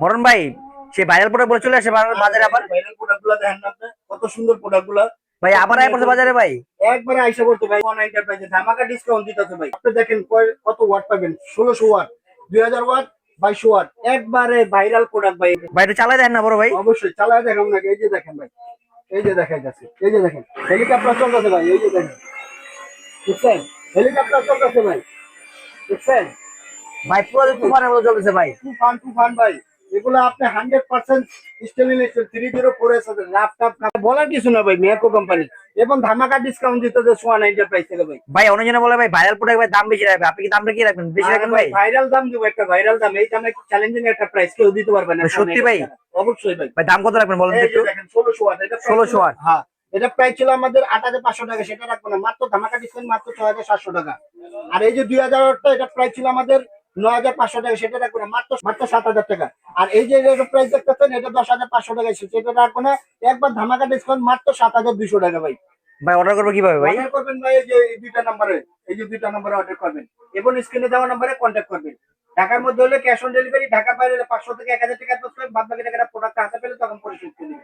মরণ ভাই সে viral product বলে চলে আসে বাজারে আবার। ভাইরাল প্রোডাক্টগুলো দেখেন না কত সুন্দর প্রোডাক্টগুলো ভাই আবার আয় পড়ছে বাজারে ভাই। একবারে আইসা বলতো ভাই ওয়ান এন্টারপ্রাইজে ধামাকা ডিসকাউন্ট দিতেছে ভাই। আপনি দেখেন কত ওয়াট পাবেন? ষোলোশো ওয়াট দুই হাজার ওয়াট বাইশশো ওয়াট একবারে ভাইরাল প্রোডাক্ট ভাই। ভাই একটু চালাই দেন না বড় ভাই। অবশ্যই চালায় দেখাম নাকি? এই যে দেখেন ভাই এই যে দেখা যাচ্ছে এই যে দেখেন। হেলিকপ্টার চলতেছে ভাই এই যে দেখেন। বুঝছেন হেলিকপ্টার চলতেছে ভাই। বুঝছেন ভাই পুরো তুফানের মতো চলতেছে ভাই। তুফান তুফান ভাই। এগুলো আপনি hundred percent stainless three zero four S আছে ল্যাপটপ বলার কিছু না ভাই মেকো কোম্পানি এবং ধামাকা ডিসকাউন্ট দিতে সোয়ান এন্টারপ্রাইজ থেকে ভাই। ভাই অন্যজনে বলে ভাই ভাইরাল প্রোডাক্ট ভাই দাম বেশি রাখবে। আপনি কি দামটা কি রাখবেন? বেশি রাখেন ভাই? ভাইরাল দাম দেবো একটা ভাইরাল দাম। এই দামে চ্যালেঞ্জিং একটা প্রাইস কেউ দিতে পারবে না সত্যি ভাই? অবশ্যই ভাই। ভাই দাম কত রাখবেন বলেন একটু? ষোলোশো ওয়াট এটা 1600 ওয়াট। হ্যাঁ এটা প্রাইস ছিল আমাদের আট হাজার পাঁচশো টাকা সেটা রাখব না। মাত্র ধামাকা ডিসকাউন্ট মাত্র ছয় হাজার সাতশো টাকা। আর এই যে দুই হাজার এটা প্রাইস ছিল আমাদের নয় হাজার পাঁচশো টাকা সেটা রাখব না। মাত্র মাত্র সাত হাজার টাকা। আর এই যে প্রাইস দেখতেছেন এটা দশ হাজার পাঁচশো টাকা এসেছে। এটা রাখব না একবার ধামাকা ডিসকাউন্ট মাত্র সাত হাজার দুশো টাকা ভাই। ভাই অর্ডার করব কীভাবে ভাই? অর্ডার করবেন ভাই এই যে দুইটা নম্বরে এই যে দুইটা নম্বরে অর্ডার করবেন। এবং স্ক্রিনে দেওয়া নম্বরে কন্ট্যাক্ট করবেন। ঢাকার মধ্যে হলে ক্যাশ অন ডেলিভারি ঢাকার বাইরে হলে পাঁচশো থেকে এক হাজার টাকা বাদ বাকি টাকাটা প্রোডাক্ট হাতে পেলে তখন পরিশোধ করে